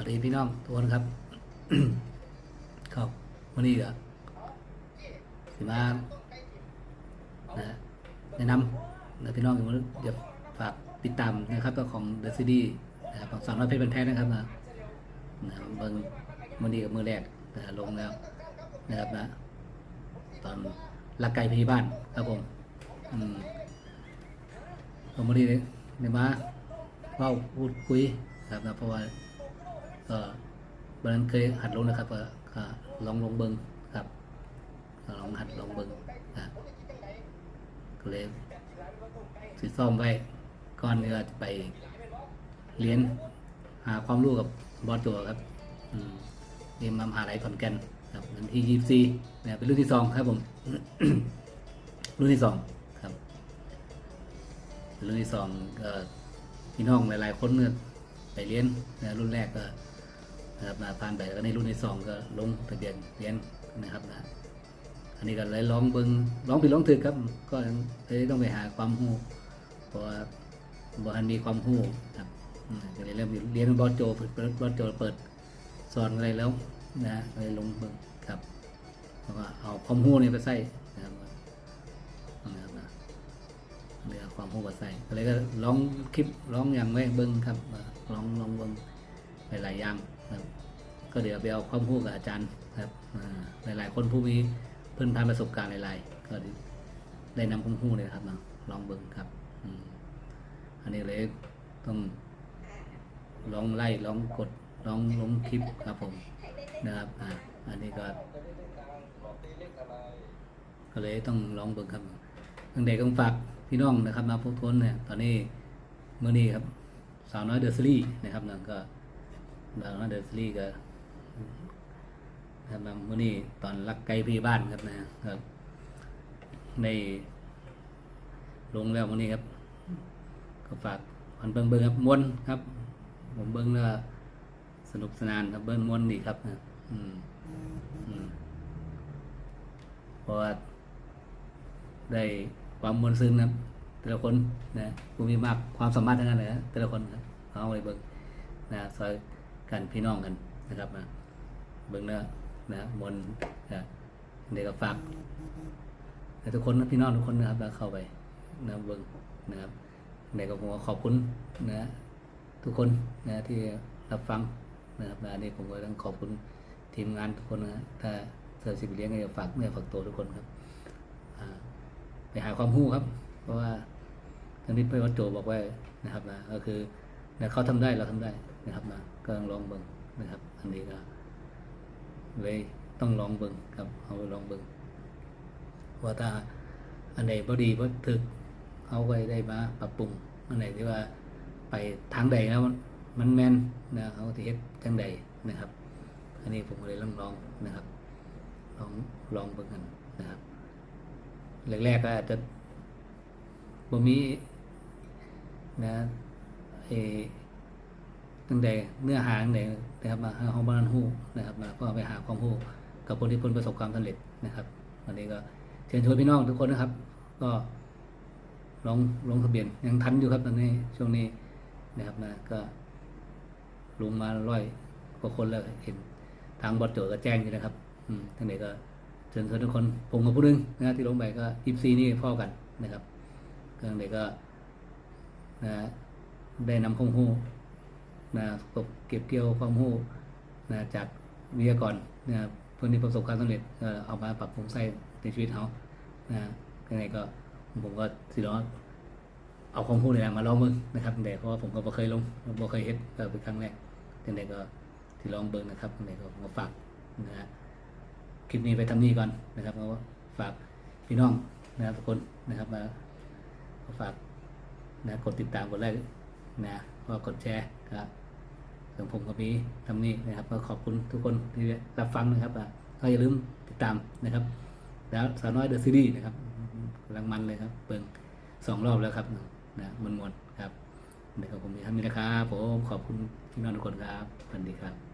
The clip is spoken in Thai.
วัสดีพี่น้องทุกคนครับ ครับวันนี้ก็สิมานะแนะนำนะพี่น้องเดี๋ยวฝากติดตามนะครับตัวของเดอะซีดีนะครับของสามร้อยเพชรเป็นแท้นะครับนะนะเบิ่งวันนี้กับมือแรกนะลงแล้วนะครับนะ ตอนลักไก่พี่บ้านครับผมอืมผมวันนี้เนี่ยมาเว้าพูดคุยครับนะเพราะว่า ก็วันนั้นเคยหัดลงนะครับก็ลองลงเบิงครับลองหัดลองเบิงก็เลยสิซ่อมไว้ก่อนที่ว่าจะไปเรียนหาความรู้กับบอสโจครับเรียนมามหาลัยขอนแก่นครับวันที่ยี่สี่เนี่ยเป็นรุ่นที่สองครับผม รุ่นที่สองครับรุ่นที่สองก็พี่น้องหลาย ๆ คนเนี่ยไปเรียนรุ่นแรกก็ นะครับมาผ่านไปแล้วก็ในรุ่นที่สองก็ลงทะเบียนเรียนนะครับนะอันนี้ก็เลยลองเบิงลองผิดลองถูกครับ ก็เลยต้องไปหาความรู้เพราะว่าบอทันมีความรู้ครับอืมก็เลยเริ่มเรียนบอสโจเปิดเปิดบอสโจเปิดสอนอะไรแล้วนะเลยลงเบิงครับแล้วก็เอาความรู้นี่ไปใส่นะครับนะครับนะเรื่องความรู้ภาษาก็เลยก็ลองคลิปลองอย่างไว้เบิ้งครับเอ่อลองลองเบิ้ง หลาย ๆ อย่างครับก็เดี๋ยวไปเอาความรู้กับอาจารย์ครับหลาย ๆ คนผู้มีเพิ่นผ่านประสบการณ์หลาย ๆ ก็ได้นำความรู้เลยครับมาลองเบิ้งครับอันนี้เลยต้องลองไล่ลองกดลองลงคลิปครับผมนะครับอ่าอันนี้ก็ก็เลยต้องลองเบิ่งครับตั้งแต่ต้องฝากพี่น้องนะครับมาพบทวนเนี่ยตอนนี้เมื่อนี้ครับสาวน้อยเดอะซีรีส์นะครับนั่นก็ สาวน้อยเดอะซีรีก็ครับมื่อนี้ตอนรักไกลพี่บ้านครับนะครับในลงแล้วมื่อนี้ครับ ก็ฝากพันเบิ่งเบิ่งครับมวนครับ ผมเบิ่งแล้วสนุกสนานครับเบิ่งมวนดีครับนะอืมอืมเพราะว่าได้ความมวลซึ้งนะครับ แต่ละคนนะผู้มีมากความสามารถทั้งนั้นเลยนะแต่ละคนครับเอาไปเบิ่งนะซอย กันพี่น้องกันนะครับนะเบิ่งเนื้อนะมวลนะเด็กก็ฝากทุกคนนะพี่น้องทุกคนนะครับแล้วเข้าไปนะเบิ่งนะครับเด็กก็ผมขอบคุณนะทุกคนนะที่รับฟังนะครับอันนี้ผมก็ต้องขอบคุณทีมงานทุกคนนะถ้าเสิร์ฟสิบเลี้ยงก็ฝากเนื้อฝากตัวทุกคนครับอ่าไปหาความรู้ครับ เพราะว่าทางนี้ไปวัดโจบอกไว้นะครับนะก็คือนะเขาทำได้เราทำได้ นะครับนะก็ต้องลองเบิ่งนะครับ อันนี้ก็เลยต้องลองเบิ่งครับเอาไปลองเบิ่งว่าถ้าอันไหนบ่ดีบ่ถึกเอาไว้ได้มาปรับปรุงอันไหนที่ว่าไปทางใดแล้วมันแม่นนะเขาที่เฮ็ดจังใดนะครับ อันนี้ผมก็เลยลองลองนะครับ ลองลองเบิ่งกันนะครับแรกๆก็อาจจะบ่มีนะเอ ตั้งแต่เนื้อหาตั้งแต่นะครับมาหาของบ้านหู้นะครับมาก็ไปหาความรู้กับคนที่เพิ่นประสบความสำเร็จนะครับวันนี้ก็เชิญชวนพี่น้องทุกคนนะครับ ก็ลองลงทะเบียนยังทันอยู่ครับตอนนี้ช่วงนี้นะครับนะก็ลงมาร้อยกว่าคนแล้วเห็นทางบอดโจก็แจ้งอยู่นะครับอืมทั้งนี้ก็เชิญชวนทุกคนผมกับผู้นึงนะที่ลงไปก็ยิปซีนี่พ่อกันนะครับเครื่องเด็กก็นะได้นำข้อมู นะเก็บเกี่ยวความรู้นะจากวิทยากรนะเพื่อนที่ประสบความสำเร็จเอามาปรับปรุงใส่ในชีวิตเขานะยังไงก็ผมก็สิลองเอาความรู้เนี่ยมาลองมึงนะครับแต่เพราะว่าผมก็บ่เคยลงบ่เคยเฮ็ดก็เป็นครั้งแรกยังไงก็สิลองเบิ่งนะครับยังไงก็ผมก็ฝากนะฮะคลิปนี้ไปทำนี่ก่อนนะครับก็ฝากพี่น้องนะครับทุกคนนะครับมาฝากนะกดติดตามกดไลค์นะก็กดแชร์ครับ ส่วนผมก็มีทำนี่นะครับ ก็ขอบคุณทุกคนที่รับฟังนะครับก็อย่าลืมติดตามนะครับ แล้วสาวน้อยเดอะซีรีส์นะครับกำลังมันเลยครับเปิงสองรอบแล้วครับนะมันมวนๆครับเดี๋ยวผมมีทำนี่นะครับผมขอบคุณพี่น้องทุกคนครับสวัสดีครับ